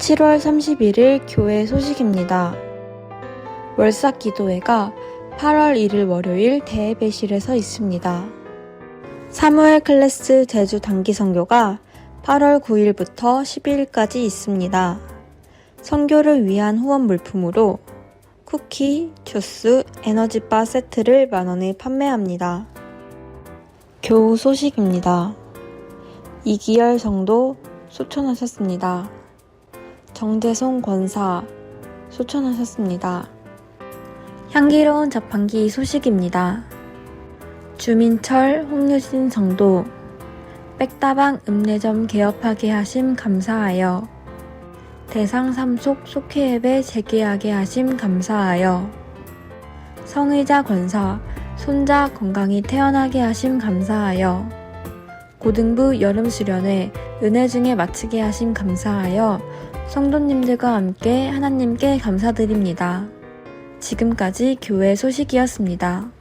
7월 31일 교회 소식입니다. 월삭 기도회가 8월 1일 월요일 대예배실에서 있습니다. 사무엘 클래스 제주 단기 선교가 8월 9일부터 12일까지 있습니다. 선교를 위한 후원 물품으로 쿠키, 주스, 에너지바 세트를 만원에 판매합니다. 교우 소식입니다. 이기열 성도 소천하셨습니다. 정재송 권사 소천하셨습니다. 향기로운 자판기 소식입니다. 주민철 홍유진 성도 백다방 읍내점 개업하게 하심 감사하여 대상 삼속 속회앱에 재계하게 하심 감사하여 성의자 권사 손자 건강히 태어나게 하심 감사하여 고등부 여름 수련회 은혜 중에 마치게 하심 감사하여 성도님들과 함께 하나님께 감사드립니다. 지금까지 교회 소식이었습니다.